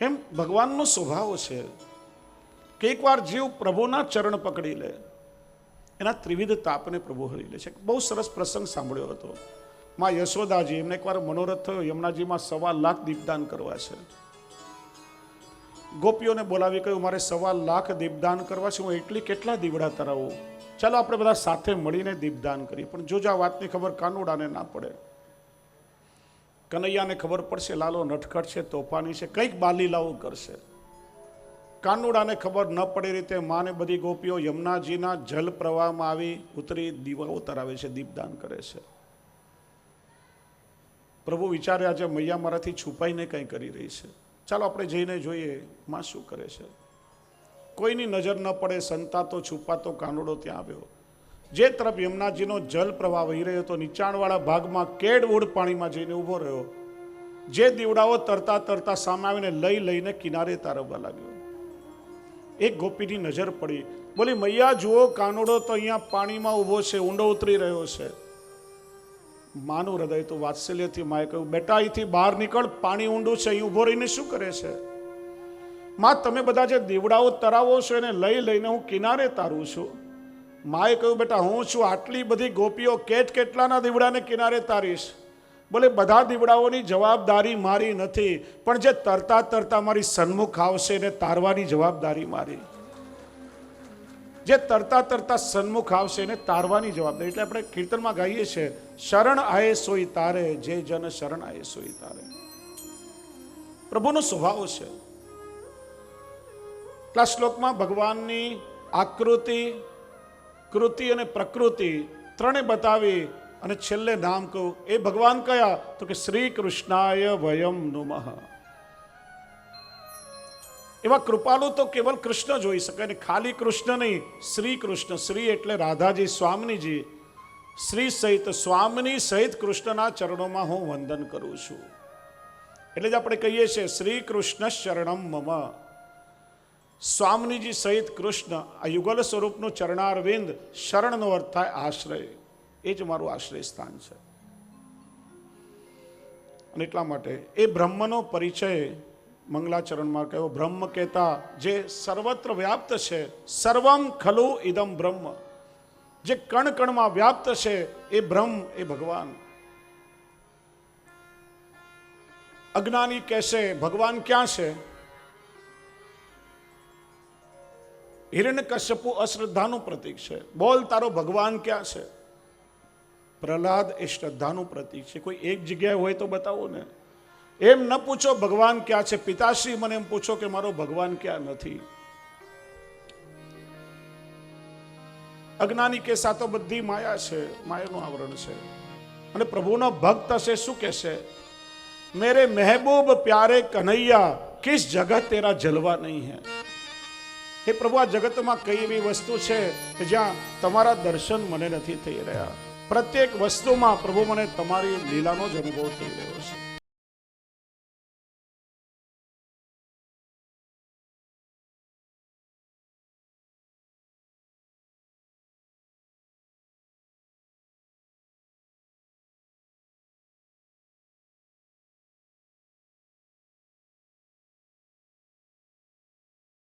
એમ ભગવાનનો સ્વભાવ છે. કે એકવાર જીવ પ્રભુના ચરણ પકડી લે. એના ત્રિવિધ તાપને પ્રભુ હરી લે છે. બહુ સરસ પ્રસંગ સાંભળ્યો હતો. માં યશોદાજી એમને એકવાર મનોરથ થયો. યમુનાજીમાં સવા લાખ દીપદાન કરવા છે. ગોપીઓને બોલાવી કહ્યું, મારે સવા લાખ દીપદાન કરવા છે. હું એટલી કેટલા દીવડા તરાવું? ચાલો, આપણે બધા સાથે મળીને દીપદાન કરીએ. પણ જોજો, આ વાતની ખબર કાનુડાને ના પડે. કનૈયાને ખબર પડશે, લાલો નટખટ છે તોફાની છે, કંઈક બાલીલાઓ કરશે. કાનુડાને ખબર ન પડે રીતે માને બધી ગોપીઓ યમુનાજીના જલ પ્રવાહમાં આવી ઉતરી દીવાઓ તરાવે છે, દીપદાન કરે છે. પ્રભુ વિચારે આજે મૈયા મારાથી છુપાઈને કંઈ કરી રહી છે. ચાલો આપણે જઈને જોઈએ માં શું કરે છે. કોઈની નજર ન પડે, સંતાતો છુપાતો કાનુડો ત્યાં આવ્યો. જે તરફ યમુનાજીનો જલ પ્રવાહ વહી રહ્યો હતો, નીચાણવાળા ભાગમાં કેડવૂડ પાણીમાં જઈને ઊભો રહ્યો. જે દીવડાઓ તરતા તરતા સામે આવીને લઈ લઈને કિનારે તારવવા લાગ્યો. એક ગોપીની નજર પડી. બોલી, મૈયા, જુઓ, કાનુડો તો અહીંયા પાણીમાં ઊભો છે, ઊંડો ઉતરી રહ્યો છે. માનું હૃદય તો વાત્સલ્યથી માએ કહ્યું, બેટા, અહીંથી બહાર નીકળ, પાણી ઊંડું છે, અહીં ઊભો રહીને શું કરે છે? માં, તમે બધા જે દીવડાઓ તરાવો છો એને લઈ લઈને હું કિનારે તારું છું. માએ કહ્યું, બેટા, હું છું આટલી બધી ગોપીઓ કેટ કેટલાના દીવડાને કિનારે તારીશ? બોલે બધા દીવડાઓની જવાબદારી મારી નથી, પણ જે તરતા તરતા મારી સન્મુખ આવશે એને તારવાની જવાબદારી મારી. જે તરતા તરતા સન્મુખ આવશે એને તારવાની જવાબદારી. એટલે આપણે કીર્તનમાં ગાઈએ છીએ શરણ આયે સોઈ તારે, જે જન શરણ આયે સોઈ તારે. પ્રભુનો સ્વભાવ છે. એટલા શ્લોકમાં ભગવાનની આકૃતિ કૃતિ અને પ્રકૃતિ ત્રણે બતાવી અને છેલ્લે નામ કહું, એ ભગવાન કયા? તો કે શ્રી કૃષ્ણાય વયમ નુમઃ. એવા કૃપાલુ તો કેવલ કૃષ્ણ જોઈ શકે અને ખાલી કૃષ્ણ નહીં શ્રી કૃષ્ણ શ્રી એટલે રાધાજી, સ્વામીજી. શ્રી સહિત સ્વામિની સહિત કૃષ્ણના ચરણોમાં હું વંદન કરું છું. એટલે જ આપણે કહીએ છીએ શ્રી કૃષ્ણ શરણમ મમ. સ્વામિનીજી સહિત કૃષ્ણ આ યુગલ સ્વરૂપનું ચરણારવિંદ શરણનો અર્થ થાય આશ્રય. એ જ મારું આશ્રય સ્થાન છે. અને એટલા માટે એ બ્રહ્મનો પરિચય મંગલાચરણમાં કહ્યો, બ્રહ્મ કહેતા જે સર્વત્ર વ્યાપ્ત છે, સર્વમ ખલુ ઇદમ બ્રહ્મ. જે કણ કણમાં વ્યાપ્ત છે, એ બ્રહ્મ, એ ભગવાન. અજ્ઞાની કહેશે, ભગવાન ક્યાં છે? હિરણ્યકશ્યપુ અશ્રદ્ધાનું પ્રતીક છે. બોલ, તારો ભગવાન ક્યાં છે? પ્રહલાદ એ શ્રદ્ધાનું પ્રતીક છે. કોઈ એક જગ્યાએ હોય તો બતાવો ને. એમ ન પૂછો ભગવાન ક્યાં છે. પિતાશ્રી મને એમ પૂછો કે મારો ભગવાન ક્યાં નથી. અજ્ઞાની કે સાતો બધી માયા છે. માયાનું આવરણ છે. અને પ્રભુનો ભક્ત હશે શું કહેશે? મેરે મહેબૂબ પ્યારે કન્હૈયા કિસ જગત તેરા જલવા નહીં હે? હે પ્રભુ, આ જગતમાં કઈ એવી વસ્તુ છે કે જ્યાં તમારા દર્શન મને નથી થઈ રહ્યા? પ્રત્યેક વસ્તુમાં પ્રભુ મને તમારી લીલાનો જ અનુભવ થઈ રહ્યો છે.